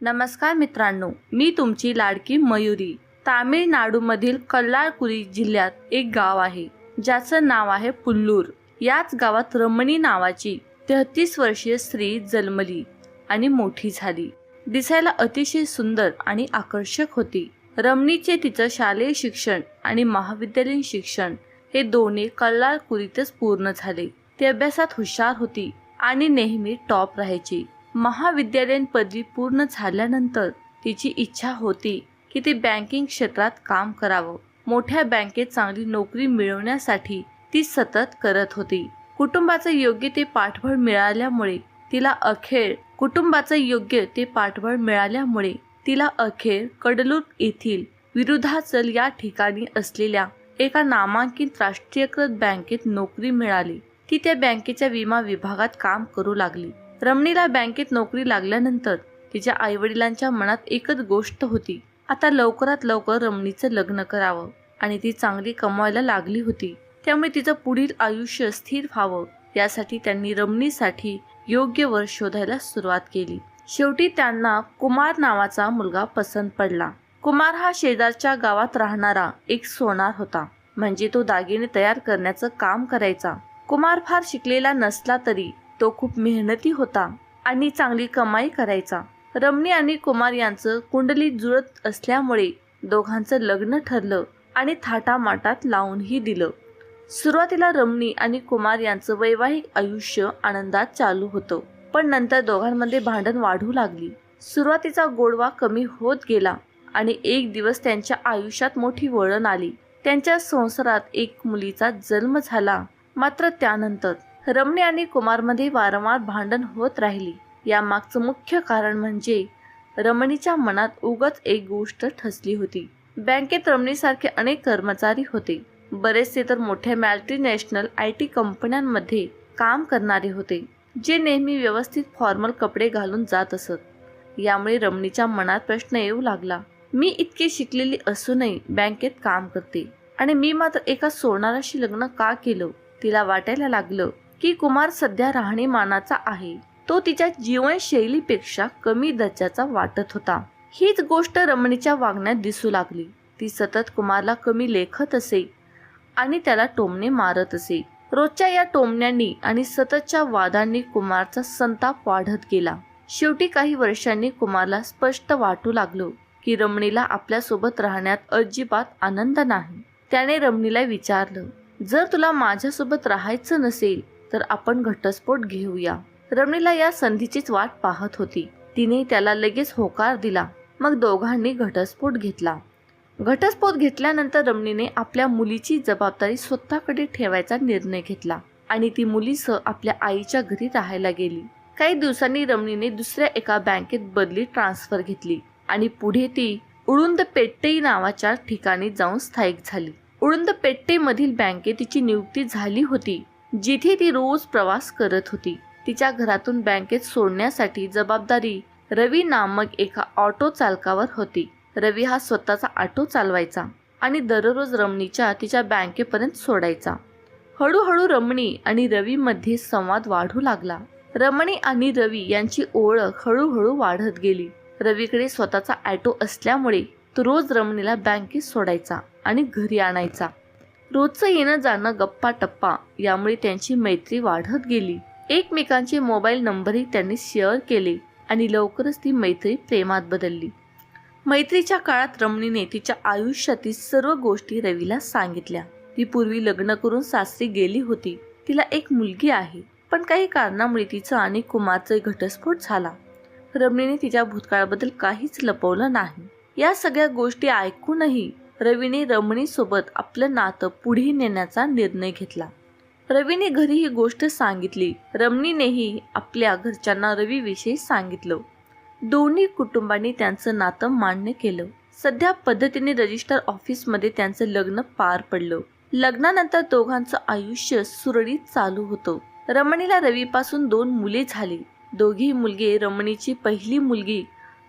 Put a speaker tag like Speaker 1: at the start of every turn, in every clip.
Speaker 1: नमस्कार मित्रांनो मी तुमची लाडकी मयुरी. तामिळनाडूमधील कल्लारकुरी जिल्ह्यात एक गाव आहे ज्याचं नाव आहे पुल्लूर. याच गावात रमणी नावाची तेहतीस वर्षीय स्त्री जन्मली आणि मोठी झाली. दिसायला अतिशय सुंदर आणि आकर्षक होती. रमणीचे तिचं शालेय शिक्षण आणि महाविद्यालयीन शिक्षण हे दोन्ही कल्लारकुरीतच पूर्ण झाले. ती अभ्यासात हुशार होती आणि नेहमी टॉप राहायची. महाविद्यालयीन पदवी पूर्ण झाल्यानंतर तिची इच्छा होती की ती बँकिंग क्षेत्रात काम करावं. मोठ्या बँकेत चांगली नोकरी मिळवण्यासाठी ती सतत करत होती. कुटुंबाचं योग्य ते पाठबळ मिळाल्यामुळे तिला अखेर कुटुंबाचं योग्य ते पाठबळ मिळाल्यामुळे तिला अखेर कडलूर येथील विरुद्धाचल या ठिकाणी असलेल्या एका नामांकित राष्ट्रीयकृत बँकेत नोकरी मिळाली. ती त्या बँकेच्या विमा विभागात काम करू लागली. रमणीला बँकेत नोकरी लागल्यानंतर तिच्या आईवडिलांच्या मनात एकच गोष्ट होती. आता लवकरात लवकर रमणीचं लग्न करावं आणि ती चांगली कमवायला लागली होती. त्यामुळे तिचं पुढील आयुष्य स्थिर व्हावं यासाठी त्यांनी रमणीसाठी योग्य वर शोधायला सुरुवात केली. शेवटी त्यांना कुमार नावाचा मुलगा पसंत पडला. कुमार हा शेजारच्या गावात राहणारा एक सोनार होता. म्हणजे तो दागिने तयार करण्याचं काम करायचा. कुमार फार शिकलेला नसला तरी तो खूप मेहनती होता आणि चांगली कमाई करायचा. रमणी आणि कुमार यांचं कुंडली जुळत असल्यामुळे दोघांचं लग्न ठरलं आणि थाटामाटात लावूनही दिलं. सुरुवातीला रमणी आणि कुमार यांचं वैवाहिक आयुष्य आनंदात चालू होतं पण नंतर दोघांमध्ये भांडण वाढू लागली. सुरुवातीचा गोडवा कमी होत गेला आणि एक दिवस त्यांच्या आयुष्यात मोठी वळण आली. त्यांच्या संसारात एक मुलीचा जन्म झाला मात्र त्यानंतर रमणी आणि कुमारमध्ये वारंवार भांडण होत राहिली. यामागचं मुख्य कारण म्हणजे रमणीच्या मनात उगच एक गोष्ट ठसली होती. बँकेत रमणीसारखे अनेक कर्मचारी होते. बरेचसे तर मोठ्या मल्टीनॅशनल आय टी कंपन्यांमध्ये काम करणारे होते जे नेहमी व्यवस्थित फॉर्मल कपडे घालून जात असत. यामुळे रमणीच्या मनात प्रश्न येऊ लागला. मी इतकी शिकलेली असूनही बँकेत काम करते आणि मी मात्र एका सोनाराशी लग्न का केलं तिला वाटायला लागलं. की कुमार सध्या राहणीमानाचा आहे. तो तिच्या जीवनशैलीपेक्षा कमी दर्जाचा वाटत होता. हीच गोष्ट रमणीच्या वागण्यात दिसू लागली. ती सतत कुमारला कमी लेखत असे आणि त्याला टोमणे मारत असे. रोजच्या या टोमण्यांनी आणि सततच्या वादांनी कुमारचा संताप वाढत गेला. शेवटी काही वर्षांनी कुमारला स्पष्ट वाटू लागलो की रमणीला आपल्यासोबत राहण्यात अजिबात आनंद नाही. त्याने रमणीला विचारलं जर तुला माझ्यासोबत राहायचं नसेल तर आपण घटस्फोट घेऊया. रमणीला या संधीचीच वाट पाहत होती. तिने त्याला लगेच होकार दिला. मग दोघांनी घटस्फोट घेतला. घटस्फोट घेतल्यानंतर रमणीने आपल्या मुलीची जबाबदारी स्वतःकडे ठेवायचा निर्णय घेतला आणि ती मुलीसह आपल्या आईच्या घरी राहायला गेली. काही दिवसांनी रमणीने दुसऱ्या एका बँकेत बदली ट्रान्सफर घेतली आणि पुढे ती उळुंद पेट्टे नावाच्या ठिकाणी जाऊन स्थायिक झाली. उळुंद पेट्टेमधील बँकेत तिची नियुक्ती झाली होती. जिथे ती रोज प्रवास करत होती तिच्या घरातून बँकेत सोडण्यासाठी जबाबदारी रवी नामक एका ऑटो चालकावर होती. रवी हा स्वतःचा ऑटो चालवायचा आणि दररोज रमणीच्या तिच्या बँकेपर्यंत सोडायचा. हळूहळू रमणी आणि रवीमध्ये संवाद वाढू लागला. रमणी आणि रवी यांची ओळख हळूहळू वाढत गेली. रवीकडे स्वतःचा ऑटो असल्यामुळे तो रोज रमणीला बँकेत सोडायचा आणि घरी आणायचा. रोजचं येणं जाणं गप्पा टप्पा यामुळे त्यांची मैत्री वाढत गेली. एकमेकांचे मोबाईल नंबरही त्यांनी शेअर केले आणि लवकरच ती मैत्री प्रेमात बदलली. मैत्रीच्या काळात रमणीने तिच्या आयुष्यातील सर्व गोष्टी रवीला सांगितल्या. ती पूर्वी लग्न करून सासरी गेली होती. तिला एक मुलगी आहे. पण काही कारणामुळे तिचं आणि कुमारचा घटस्फोट झाला. रमणीने तिच्या भूतकाळाबद्दल काहीच लपवलं नाही. या सगळ्या गोष्टी ऐकूनही रवीने रमणीसोबत आपलं नातं पुढे नेण्याचा निर्णय घेतला. रवीने घरी ही गोष्ट सांगितली. रमणीनेही आपल्या घरच्यांना रवीविषयी सांगितलं. दोन्ही कुटुंबांनी त्यांचं नातं मान्य केलं. सध्या पद्धतीने रजिस्टर ऑफिसमध्ये त्यांचं लग्न पार पडलं. लग्नानंतर दोघांचं आयुष्य सुरळीत चालू होतं. रमणीला रवीपासून दोन मुले झाली. दोघी मुलगे रमणीची पहिली मुलगी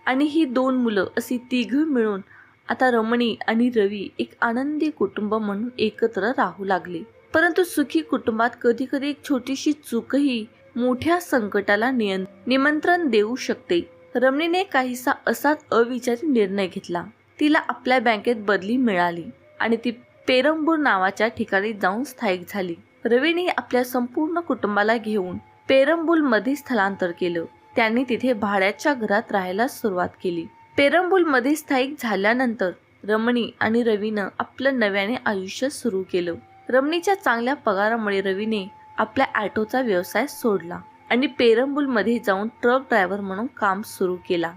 Speaker 1: आणि ही दोन मुलं अशी तिघं मिळून आता रमणी आणि रवी एक आनंदी कुटुंब म्हणून एकत्र राहू लागले. परंतु सुखी कुटुंबात कधी कधी एक छोटीशी चूकही मोठ्या संकटाला निमंत्रण देऊ शकते. रमणीने काहीसा असाच अविचारी निर्णय घेतला. तिला आपल्या बँकेत बदली मिळाली आणि ती पेरंबूर नावाच्या ठिकाणी जाऊन स्थायिक झाली. रवीने आपल्या संपूर्ण कुटुंबाला घेऊन पेरंबूलमध्ये स्थलांतर केलं. त्यांनी तिथे भाड्याच्या घरात राहायला सुरुवात केली. पेरंबूलमध्ये स्थायिक झाल्यानंतर रमणी आणि रवीनं आपलं नव्याने आयुष्य सुरू केलं. रमणीच्या चांगल्या पगारामुळे रवीने आपल्या ॲटोचा व्यवसाय सोडला आणि पेरंबूलमध्ये जाऊन ट्रक ड्रायव्हर म्हणून काम सुरू केला.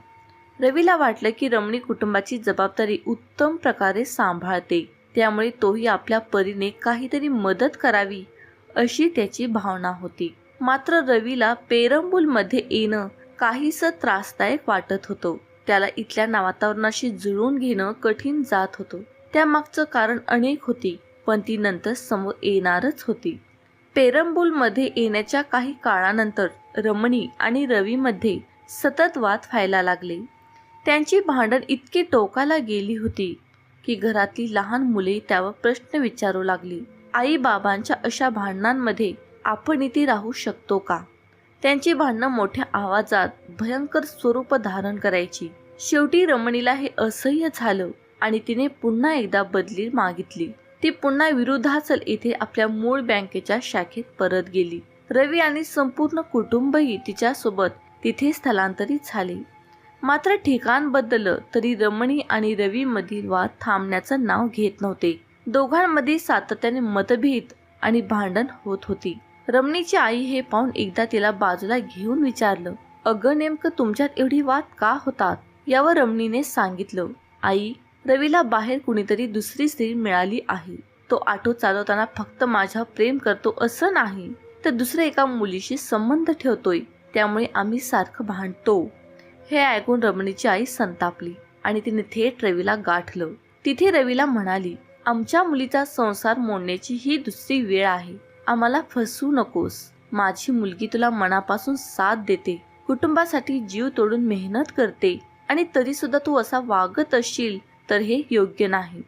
Speaker 1: रवीला वाटलं की रमणी कुटुंबाची जबाबदारी उत्तम प्रकारे सांभाळते. त्यामुळे तोही आपल्या परीने काहीतरी मदत करावी अशी त्याची भावना होती. मात्र रवीला पेरंबूलमध्ये येणं काहीसं त्रासदायक वाटत होतं. त्याला इथल्या वातावरणाशी जुळवून घेणं कठीण जात होतं. त्यामागचं कारण अनेक होती पण ती नंतर समोर येणारच होती. पेरंबूलमध्ये येण्याच्या काही काळानंतर रमणी आणि रवीमध्ये सतत वाद व्हायला लागले. त्यांची भांडण इतकी टोकाला गेली होती की घरातली लहान मुले त्यावर प्रश्न विचारू लागली. आई बाबांच्या अशा भांडणांमध्ये आपण इथे राहू शकतो का? त्यांची भांडणं मोठ्या आवाजात भयंकर स्वरूप धारण करायची. शेवटी रमणीला हे असह्य झालं आणि तिने पुन्हा एकदा बदली मागितली. ती पुन्हा विरुद्धाचल येथे आपल्या मूळ बँकेच्या शाखेत परत गेली. रवी आणि संपूर्ण कुटुंबही तिच्यासोबत तिथे स्थलांतरित झाले. मात्र ठिकाण बदललं तरी रमणी आणि रवी मधील वाद थांबण्याचं नाव घेत नव्हते. दोघांमध्ये सातत्याने मतभेद आणि भांडण होत होती. रमणीची आई हे पाहून एकदा तिला बाजूला घेऊन विचारलं अगं नेमकं तुमच्यात एवढी वाद का होतात? यावर रमणीने सांगितलं आई रवीला बाहेर कुणीतरी दुसरी स्त्री मिळाली आहे. तो ऑटो चालवताना फक्त माझ्या प्रेम करतो असं नाही. तर दुसऱ्या एका मुलीशी संबंध ठेवतोय. त्यामुळे आम्ही सारखं भांडतो. हे ऐकून रमणीची आई संतापली आणि तिने थेट रवीला गाठलं. तिथे रवीला म्हणाली आमच्या मुलीचा संसार मोडण्याची ही दुसरी वेळ आहे. आम्हाला फसवू नकोस. माझी मुलगी तुला मनापासून साथ देते. कुटुंबासाठी जीव तोडून मेहनत करते आणि तरी सुद्धा तू असा वागत असशील तर हे योग्य नाही.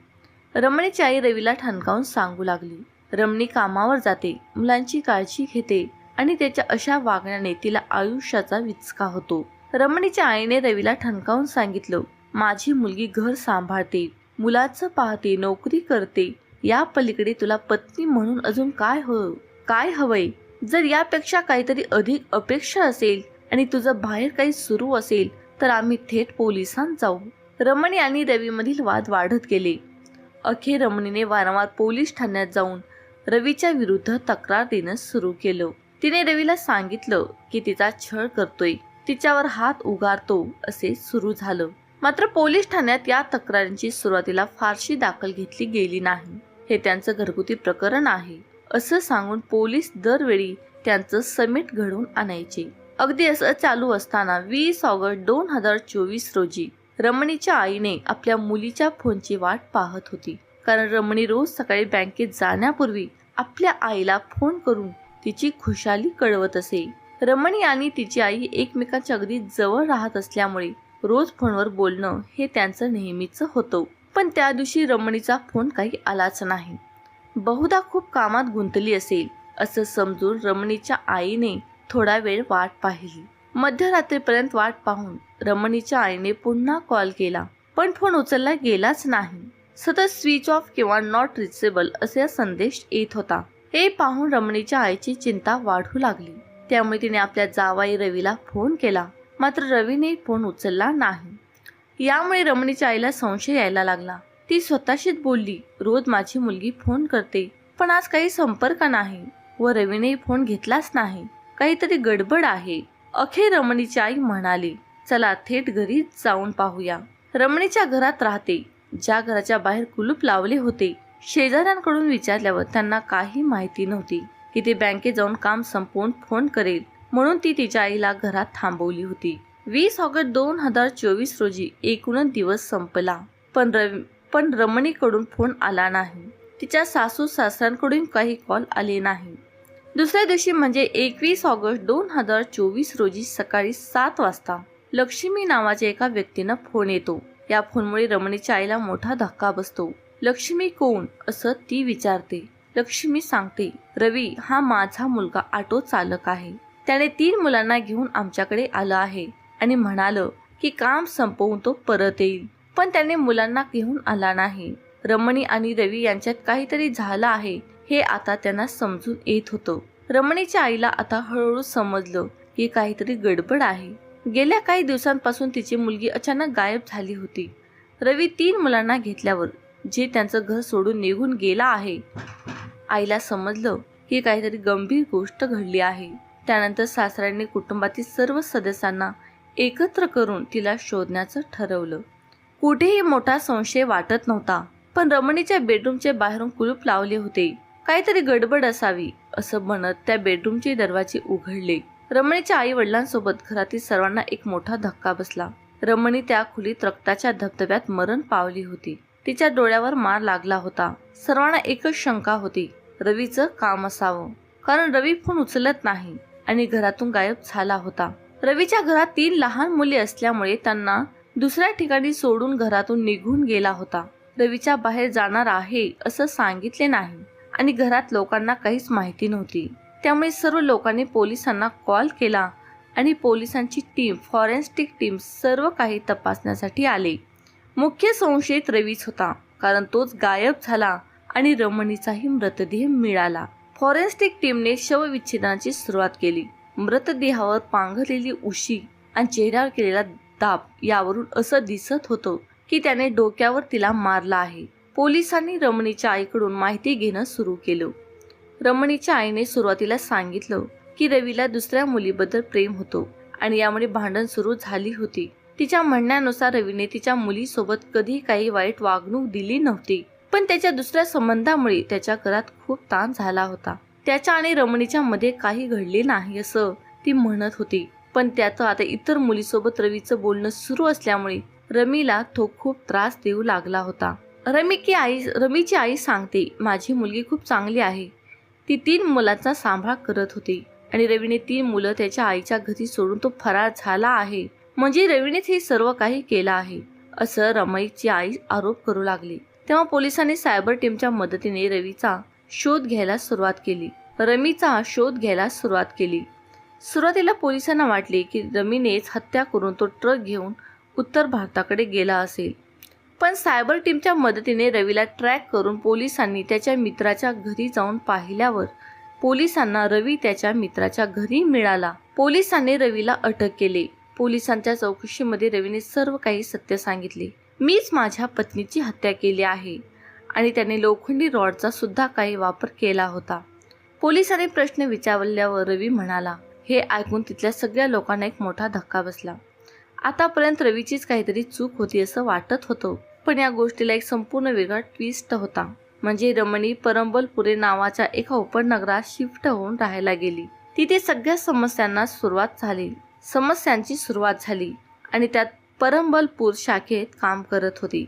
Speaker 1: रमणीची आई रवीला ठणकावून सांगू लागली. रमणी कामावर जाते मुलांची काळजी घेते आणि त्याच्या अशा वागण्याने तिला आयुष्याचा विचका होतो. रमणीच्या आईने रवीला ठणकावून सांगितलं माझी मुलगी घर सांभाळते मुलाचं पाहते नोकरी करते या पलीकडे तुला पत्नी म्हणून अजून काय हो काय हवंय? जर यापेक्षा काहीतरी अधिक अपेक्षा असेल आणि तुझं बाहेर काही सुरू असेल तर आम्ही थेट पोलिसांत जाऊ. रमणी आणि रवीमधील वाद वाढत गेले. अखेर रमणीने वारंवार पोलीस ठाण्यात जाऊन रवीच्या विरुद्ध तक्रार देणं सुरू केलं. तिने रवीला सांगितलं की तिचा छळ करतोय तिच्यावर हात उगारतो असे सुरू झालं. मात्र पोलीस ठाण्यात या तक्रारींची सुरुवातीला फारशी दाखल घेतली गेली नाही. हे त्यांचं घरगुती प्रकरण आहे. असं सांगून पोलीस दरवेळी त्यांचं समिट घडवून आणायचे. अगदी असं चालू असताना वीस ऑगस्ट दोन हजार चोवीस रोजी रमणीच्या आईने आपल्या मुलीच्या फोनची वाट पाहत होती. कारण रमणी रोज सकाळी बँकेत जाण्यापूर्वी आपल्या आईला फोन करून तिची खुशाली कळवत असे. रमणी आणि तिची आई एकमेकांच्या अगदी जवळ राहत असल्यामुळे रोज फोनवर बोलणं हे त्यांचं नेहमीच होतं. पण त्या दिवशी रमणीचा फोन काही आलाच नाही. बहुधा खूप कामात गुंतली असेल असं समजून रमणीच्या आईने थोडा वेळ वाट पाहिली. मध्यरात्रीपर्यंत वाट पाहून रमणीच्या आईने पुन्हा कॉल केला पण फोन उचलला गेलाच नाही. सतत स्विच ऑफ किंवा नॉट रिचेबल असे संदेश येत होता. हे पाहून रमणीच्या आईची चिंता वाढू लागली. त्यामुळे तिने आपल्या जावाई रवीला फोन केला. मात्र रवीने फोन उचलला नाही. यामुळे रमणीच्या आईला संशय यायला लागला. ती स्वतःशीच बोलली रोज माझी मुलगी फोन करते पण आज काही संपर्क नाही व रवीने फोन घेतलाच नाही. काहीतरी गडबड आहे. अखेर रमणीची आई म्हणाली चला थेट घरी जाऊन पाहूया. रमणीच्या घरात राहते. ज्या घराच्या बाहेर कुलूप लावले होते शेजाऱ्यांकडून विचारल्यावर त्यांना काही माहिती नव्हती की ते बँकेत जाऊन काम संपवून फोन करेल म्हणून ती तिच्या आईला घरात थांबवली होती. वीस ऑगस्ट दोन हजार चोवीस रोजी एकूणच दिवस संपला. पण रवी पण रमणीकडून फोन आला नाही. तिच्या सासू सासऱ्यांकडून काही कॉल आले नाही. दुसऱ्या दिवशी म्हणजे एकवीस ऑगस्ट दोन हजार चोवीस रोजी सकाळी सात वाजता लक्ष्मी नावाच्या एका व्यक्तीनं फोन येतो. या फोनमुळे रमणीच्या आईला मोठा धक्का बसतो. लक्ष्मी कोण? असं ती विचारते. लक्ष्मी सांगते रवी हा माझा मुलगा ऑटो चालक आहे. त्याने तीन मुलांना घेऊन आमच्याकडे आला आहे. आणि म्हणालं की काम संपवून तो परत येईल. पण त्याने मुलांना घेऊन आला नाही. रमणी आणि रवी यांच्यात काहीतरी झालं आहे हे आता त्यांना समजून येत होतं. रमणीच्या आईला आता हळूहळू समजलं की काहीतरी गडबड आहे. गेल्या काही दिवसांपासून तिची मुलगी अचानक गायब झाली होती. रवी तीन मुलांना घेतल्यावर जे त्यांचं घर सोडून निघून गेला आहे. आईला समजलं की काहीतरी गंभीर गोष्ट घडली आहे. त्यानंतर सासऱ्यांनी कुटुंबातील सर्व सदस्यांना एकत्र करून तिला शोधण्याचं ठरवलं. कुठेही मोठा संशय वाटत नव्हता पण रमणीच्या बेडरूमचे बाहेरून कुलूप लावले होते. काहीतरी गडबड असावी असं म्हणत त्या बेडरूमचे दरवाजे उघडले. रमणीच्या आई वडिलांसोबत घरातील सर्वांना एक मोठा धक्का बसला. रमणी त्या खुलीत रक्ताच्या धबधब्यात मरण पावली होती. तिच्या डोळ्यावर मार लागला होता. सर्वांना एकच शंका होती रवीचं काम असावं. कारण रवी फोन उचलत नाही आणि घरातून गायब झाला होता. रवीच्या घरात तीन लहान मुले असल्यामुळे त्यांना दुसऱ्या ठिकाणी सोडून घरातून निघून गेला होता. रवीच्या बाहेर जाणार आहे असं सांगितले नाही आणि घरात लोकांना काहीच माहिती नव्हती. त्यामुळे सर्व लोकांनी पोलिसांना कॉल केला आणि पोलिसांची टीम फॉरेन्सिक टीम सर्व काही तपासण्यासाठी आले. मुख्य संशयित रवीच होता कारण तोच गायब झाला आणि रमणीचाही मृतदेह मिळाला. फॉरेन्सिक टीमने शवविच्छेदनाची सुरुवात केली. मृतदेहावर पांघरलेली उशी आणि चेहऱ्यावर केलेला दाब यावरून असं दिसत होतं की त्याने डोक्यावर तिला मारला आहे. पोलिसांनी रमणीच्या आईकडून माहिती घेणं सुरू केलं. रमणीच्या आईने सुरुवातीला सांगितलं की रवीला दुसऱ्या मुलीबद्दल प्रेम होतो आणि यामुळे भांडण सुरू झाली होती. तिच्या म्हणण्यानुसार रवीने तिच्या मुलीसोबत कधी काही वाईट वागणूक दिली नव्हती पण त्याच्या दुसऱ्या संबंधामुळे त्याच्या घरात खूप ताण झाला होता. त्याच्या आणि रमणीच्या मध्ये काही घडले नाही असं ती म्हणत होती. पण त्याचं आता इतर मुलीसोबत रवीचं बोलणं सुरू असल्यामुळे रमीला तो खूप त्रास देऊ लागला होता. रमी की आई रमीची आई सांगते माझी मुलगी खूप चांगली आहे. ती तीन मुलांचा सांभाळ करत होती आणि रवीने तीन मुलं त्याच्या आईच्या घरी सोडून तो फरार झाला आहे. म्हणजे रवीनेच हे सर्व काही केलं आहे. असं रमईची आई आरोप करू लागली. तेव्हा पोलिसांनी सायबर टीमच्या मदतीने रवीचा शोध घ्यायला सुरुवात केली. रमीचा शोध घ्यायला सुरुवात केली. सुरुवातीला पोलिसांना वाटले की रमीनेच हत्या करून तो ट्रक घेऊन उत्तर भारताकडे गेला असेल. पण सायबर टीमच्या मदतीने रवीला ट्रॅक करून पोलिसांनी त्याच्या मित्राच्या घरी जाऊन पाहिल्यावर पोलिसांना रवी त्याच्या मित्राच्या घरी मिळाला. पोलिसांनी रवीला अटक केले. पोलिसांच्या चौकशीमध्ये रवीने सर्व काही सत्य सांगितले. मीच माझ्या पत्नीची हत्या केली आहे. आणि त्याने लोखंडी रॉडचा सुद्धा काही वापर केला होता. पोलिसांनी प्रश्न विचारल्यावर रवी म्हणाला हे ऐकून तिथल्या सगळ्या लोकांना एक मोठा धक्का बसला. आतापर्यंत रवीचीच काहीतरी चूक होती असं वाटत होतं पण या गोष्टीला एक संपूर्ण वेगळा ट्विस्ट होता. म्हणजे रमणी परंबलपुरे नावाच्या एका उपनगरात शिफ्ट होऊन राहायला गेली. तिथे सगळ्या समस्यांना सुरुवात झाली. समस्यांची सुरुवात झाली आणि त्यात परंबलपूर शाखेत काम करत होती.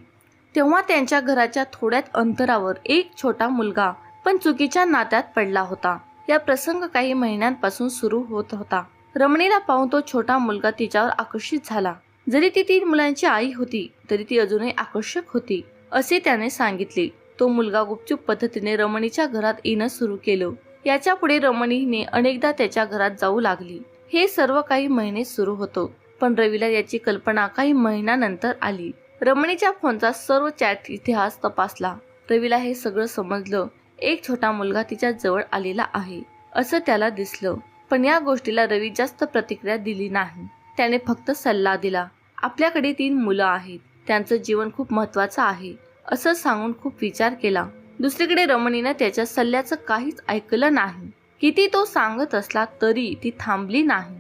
Speaker 1: तेव्हा त्यांच्या घराच्या थोड्यात अंतरावर एक छोटा मुलगा पण चुकीच्या नात्यात पडला होता. या प्रसंग काही महिन्यांपासून सुरू होत होता. रमणीला पाहून तो छोटा मुलगा तिच्यावर आकर्षित झाला. जरी ती तीन मुलांची आई होती तरी ती अजूनही आकर्षक होती असे त्याने सांगितले. तो मुलगा गुपचूप पद्धतीने रमणीच्या घरात येणं सुरू केलं. याच्यापुढे रमणीने अनेकदा त्याच्या घरात जाऊ लागली. हे सर्व काही महिने सुरू होतं पण रवीला याची कल्पना काही महिन्यानंतर आली. रमणीच्या फोनचा सर्व चॅट इतिहास तपासला. रवीला हे सगळं समजलं. एक छोटा मुलगा तिच्या जवळ आलेला आहे. असं त्याला दिसलं. पण या गोष्टीला रवी जास्त प्रतिक्रिया दिली नाही. त्याने फक्त सल्ला दिला. आपल्याकडे तीन मुलं आहेत. त्यांचं जीवन खूप महत्वाचं आहे. असं सांगून खूप विचार केला. दुसरीकडे रमणीनं त्याच्या सल्ल्याचं काहीच ऐकलं नाही. किती तो सांगत असला तरी ती थांबली नाही.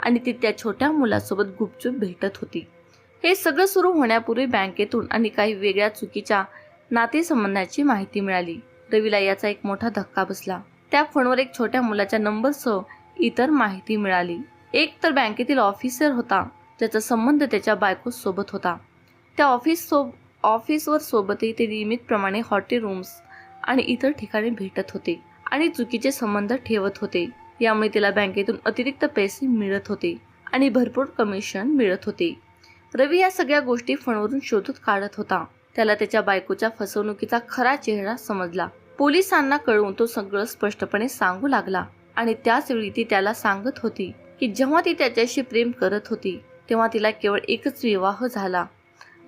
Speaker 1: आणि ती त्या छोट्या मुलासोबत गुपचूप भेटत होती. हे सगळं सुरू होण्यापूर्वी बँकेतून आणि काही वेगळ्या चुकीच्या नातेसंबंधाची माहिती मिळाली. रवीला याचा एक मोठा धक्का बसला. त्या फोनवर एक छोट्या मुलाच्या नंबरसह इतर माहिती मिळाली. एक तर बँकेतील ऑफिसर होता. ज्याचा संबंध त्याच्या बायको सोबत होता. त्या ऑफिस सोब ऑफिसवर सोबतही ते नियमितप्रमाणे हॉटेल रूम्स आणि इतर ठिकाणी भेटत होते आणि चुकीचे संबंध ठेवत होते. यामुळे तिला बँकेतून अतिरिक्त पैसे मिळत होते आणि भरपूर कमिशन मिळत होते. रवी या सगळ्या गोष्टी फोनवरून शोधत काढत होता. त्याला त्याच्या बायकोच्या फसवणुकीचा खरा चेहरा समजला. पोलिसांना कळवून तो सगळं स्पष्टपणे सांगू लागला आणि त्याच वेळी ती त्याला सांगत होती की जेव्हा ती त्याच्याशी प्रेम करत होती तेव्हा तिला केवळ एकच विवाह झाला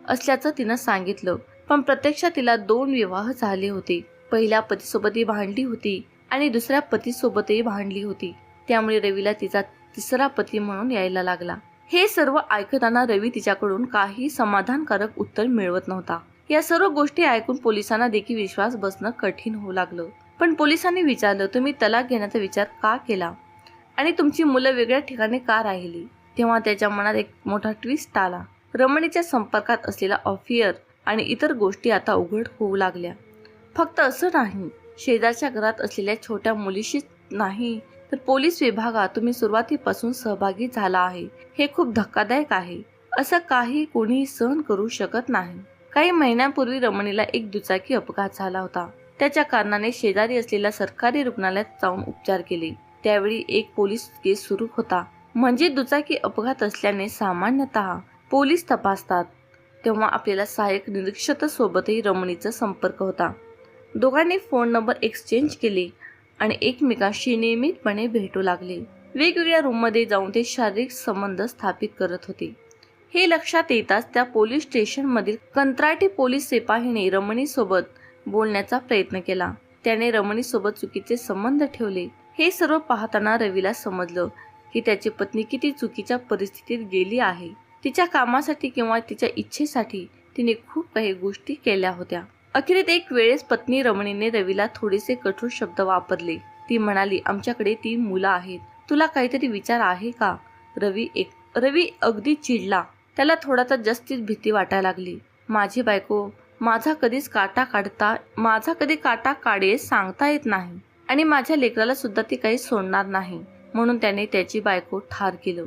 Speaker 1: असल्याचं तिनं सांगितलं. पण प्रत्यक्षात तिला दोन विवाह झाले होते. पहिल्या पतीसोबतही भांडली होती आणि दुसऱ्या पतीसोबतही भांडली होती. त्यामुळे रवीला तिचा तिसरा पती म्हणून यायला लागला. हे सर्व ऐकताना रवी तिच्याकडून काही समाधानकारक उत्तर मिळवत नव्हता. या सर्व गोष्टी ऐकून पोलिसांना देखील विश्वास बसणं कठीण होऊ लागलं. पण पोलिसांनी विचारलं तुम्ही तलाक घेण्याचा विचार का केला? आणि तुमची मुलं वेगळ्या ठिकाणी का राहिली? तेव्हा त्याच्या मनात एक मोठा ट्विस्ट आला. रमणीच्या संपर्कात असलेला ऑफियर आणि इतर गोष्टी आता उघड होऊ लागल्या. फक्त असं नाही शेजारच्या घरात असलेल्या छोट्या मुलीशीच नाही तर पोलीस विभागात तुम्ही सुरुवातीपासून सहभागी झाला आहे. हे खूप धक्कादायक आहे. असं काही कोणीही सहन करू शकत नाही. काही महिन्यांपूर्वी रमणीला एक दुचाकी अपघात झाला होता. त्याच्या कारणाने शेजारी असलेल्या सरकारी रुग्णालयात जाऊन उपचार केले. त्यावेळी एक पोलीस केस सुरू होता. म्हणजे दुचाकी अपघात असल्याने सामान्यतः पोलीस तपासतात तेव्हा आपल्याला सहाय्यक निरीक्षक सोबतही रमणीचा संपर्क होता. दोघांनी फोन नंबर एक्सचेंज केले. आणि एकमेकांशी नियमितपणे भेटू लागले. वेगवेगळ्या रूममध्ये जाऊन ते शारीरिक संबंध स्थापित करत होते. हे लक्षात येताच त्या पोलीस स्टेशनमधील कंत्राटी पोलीस सिपाहीने रमणीसोबत बोलण्याचा प्रयत्न केला. त्याने रमणीसोबत चुकीचे संबंध ठेवले. हे सर्व पाहताना रवीला समजलं की त्याची पत्नी किती चुकीच्या परिस्थितीत गेली आहे. तिच्या कामासाठी किंवा तिच्या इच्छेसाठी तिने खूप काही गोष्टी केल्या होत्या. अखेरीत एक वेळेस पत्नी रमणीने रवीला थोडेसे कठोर शब्द वापरले. ती म्हणाली आमच्याकडे तीन मुलं आहेत. तुला काहीतरी विचार आहे का? रवी एक रवी अगदी चिडला. त्याला थोडासा जास्तीच भीती वाटायला लागली. माझी बायको माझा कधीच काटा काढता माझा कधी काटा काढे सांगता येत नाही. आणि माझ्या लेकराला सुद्धा ती काही सोडणार नाही. म्हणून त्याने त्याची बायको ठार केलं.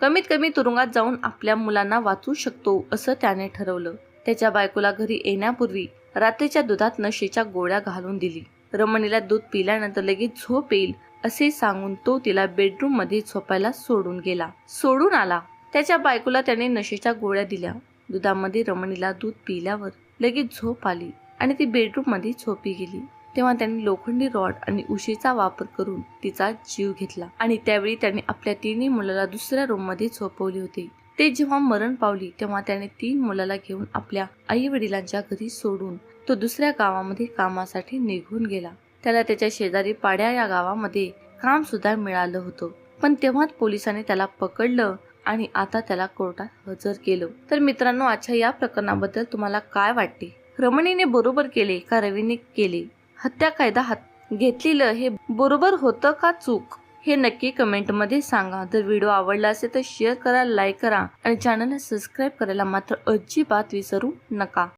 Speaker 1: कमीत कमी तुरुंगात जाऊन आपल्या मुलांना वाचू शकतो असं त्याने ठरवलं. त्याच्या बायकोला घरी येण्यापूर्वी रात्रीच्या दुधात नशेच्या गोळ्या घालून दिली. रमणीला दूध पिल्यानंतर लगेच झोप येईल असे सांगून तो तिला बेडरूममध्ये झोपायला सोडून गेला. सोडून आला. त्याच्या बायकोला त्याने नशेच्या गोळ्या दिल्या. दुधामध्ये रमणीला दूध पिल्यावर लगेच झोप आली आणि ती बेडरूममध्ये झोपी गेली. तेव्हा त्यांनी लोखंडी रॉड आणि उशीचा वापर करून तिचा जीव घेतला आणि त्यावेळी त्याने आपल्या तिन्ही मुलाला दुसऱ्या रूममध्ये झोपवले होते. ते जेव्हा मरण पावली तेव्हा त्याने तीन मुलाला घेऊन आपल्या आई वडिलांच्या घरी सोडून तो दुसऱ्या गावामध्ये कामासाठी निघून गेला. त्याला त्याच्या शेजारी पाड्या या गावामध्ये काम सुद्धा मिळालं होतं. पण तेव्हाच पोलिसांनी त्याला पकडलं आणि आता त्याला कोर्टात हजर केलं. तर मित्रांनो आजच्या या प्रकरणाबद्दल तुम्हाला काय वाटते? रमणीने बरोबर केले का रवीने केले? हत्या कायदा हात घेतलेलं हे बरोबर होतं का चूक? हे नक्की कमेंटमध्ये सांगा. जर व्हिडिओ आवडला असेल तर शेअर करा लाईक करा आणि चॅनलला सबस्क्राईब करायला मात्र अजिबात विसरू नका.